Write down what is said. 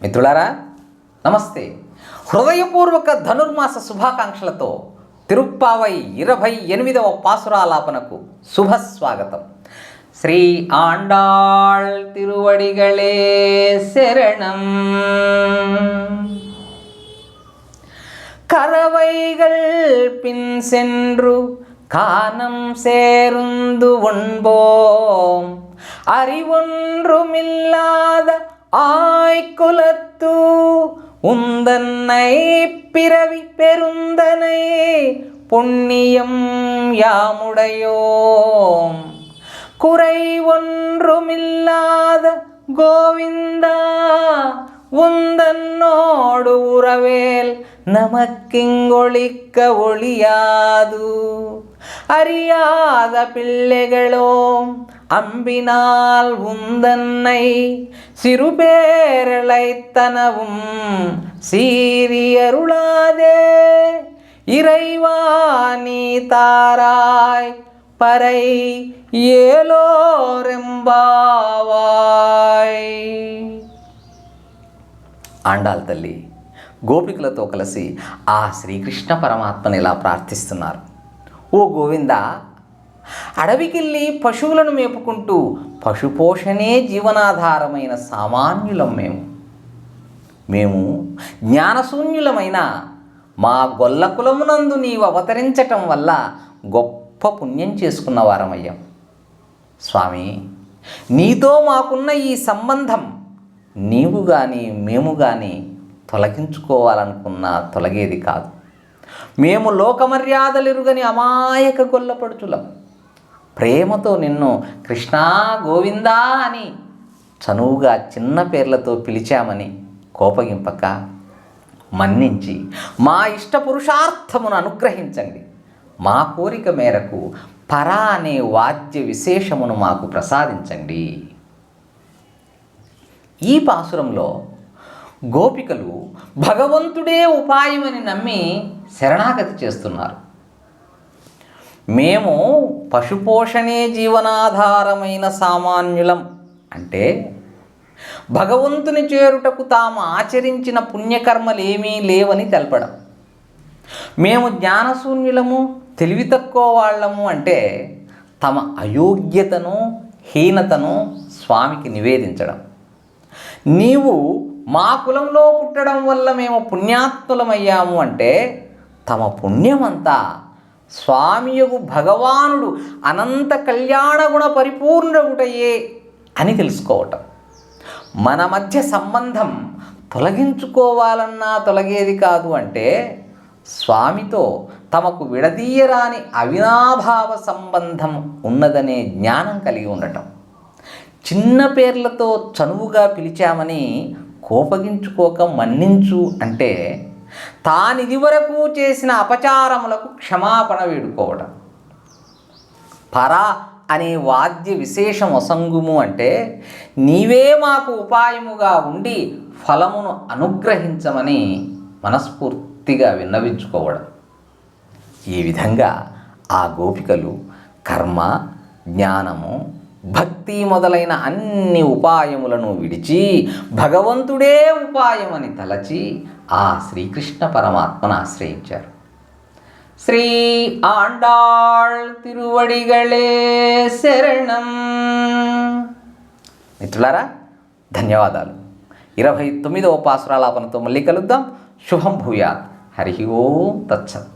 మిత్రులారా నమస్తే హృదయపూర్వక ధనుర్మాస శుభాకాంక్షలతో తిరుప్పావై ఇరవై ఎనిమిదవ పాసురాలాపనకు శుభస్వాగతం శ్రీ ఆండాళ్ తిరువడిగళే శరణం கரவைகள் பின் சென்று கானம் சேருந்து உண்போம் அறிவொன்றுமில்லாத ஆய்குலத்து உந்தன்னை பிறவி பெருந்தனை புண்ணியம் யாமுடையோம். குறை ஒன்றுமில்லாத கோவிந்தா உந்தன்னோடு உறவேல் நமக்கிங்கொழிக்க ஒளியாது அறியாத பிள்ளைகளோம் அம்பினால் உந்தன்னை சிறுபேரளைத்தனவும் சீரியருளாதே இறைவா நீ தாராய் பறை ఏలోరెంబావాయ్ ఆండాల్ తల్లి గోపికలతో కలిసి ఆ శ్రీకృష్ణ పరమాత్మని ఇలా ప్రార్థిస్తున్నారు ఓ గోవింద అడవికెళ్ళి పశువులను మేపుకుంటూ పశుపోషణే జీవనాధారమైన సామాన్యులం మేము. మేము జ్ఞానశూన్యులమైన మా గొల్ల కులమునందు నీవు అవతరించటం వల్ల గొప్ప పుణ్యం చేసుకున్న వారమయ్యాం. స్వామి నీతో మాకున్న ఈ సంబంధం నీవు కానీ మేము కానీ తొలగించుకోవాలనుకున్నా తొలగేది కాదు. మేము లోకమర్యాదలెరుగని అమాయక గొల్లపడుచులం ప్రేమతో నిన్ను కృష్ణా గోవిందా అని చనువుగా చిన్న పేర్లతో పిలిచామని కోపగింపక మన్నించి మా ఇష్ట పురుషార్థమును అనుగ్రహించండి. మా కోరిక మేరకు పరా అనే వాద్య విశేషమును మాకు ప్రసాదించండి. ఈ పాసురంలో గోపికలు భగవంతుడే ఉపాయమని నమ్మి శరణాగతి చేస్తున్నారు. మేము పశుపోషణే జీవనాధారమైన సామాన్యులం. అంటే భగవంతుని చేరుటకు తాము ఆచరించిన పుణ్యకర్మలేమీ లేవని తెలపడం. మేము జ్ఞానశూన్యులము తెలివి తక్కువ వాళ్ళము అంటే తమ అయోగ్యతను హీనతను స్వామికి నివేదించడం. నీవు మా కులంలో పుట్టడం వల్ల మేము పుణ్యాత్ములమయ్యాము అంటే తమ పుణ్యమంతా స్వామియగు భగవానుడు అనంత కళ్యాణ గుణ పరిపూర్ణగుటయే అని తెలుసుకోవటం. మన మధ్య సంబంధం తొలగించుకోవాలన్నా తొలగేది కాదు అంటే స్వామితో తమకు విడదీయరాని అవినాభావ సంబంధం ఉన్నదనే జ్ఞానం కలిగి ఉండటం. చిన్న పేర్లతో చనువుగా పిలిచామని కోపగించుకోక మన్నించు అంటే తానిదివరకు చేసిన అపచారములకు క్షమాపణ వేడుకోవడం పరా అనే వాద్య విశేషం అసంగుము అంటే నీవే మాకు ఉపాయముగా ఉండి ఫలమును అనుగ్రహించమని మనస్ఫూర్తిగా విన్నవించుకోవడం. ఈ విధంగా ఆ గోపికలు కర్మ జ్ఞానము భక్తి మొదలైన అన్ని ఉపాయములను విడిచి భగవంతుడే ఉపాయమని తలచి ఆ శ్రీకృష్ణ పరమాత్మను ఆశ్రయించారు. శ్రీ ఆండాళ్ తిరువడిగళే శరణం. మిత్రులారా ధన్యవాదాలు. ఇరవై తొమ్మిదవ పాసురాలాపనతో మళ్ళీ కలుద్దాం. శుభం భూయాత్. హరి ఓం తచ్చత్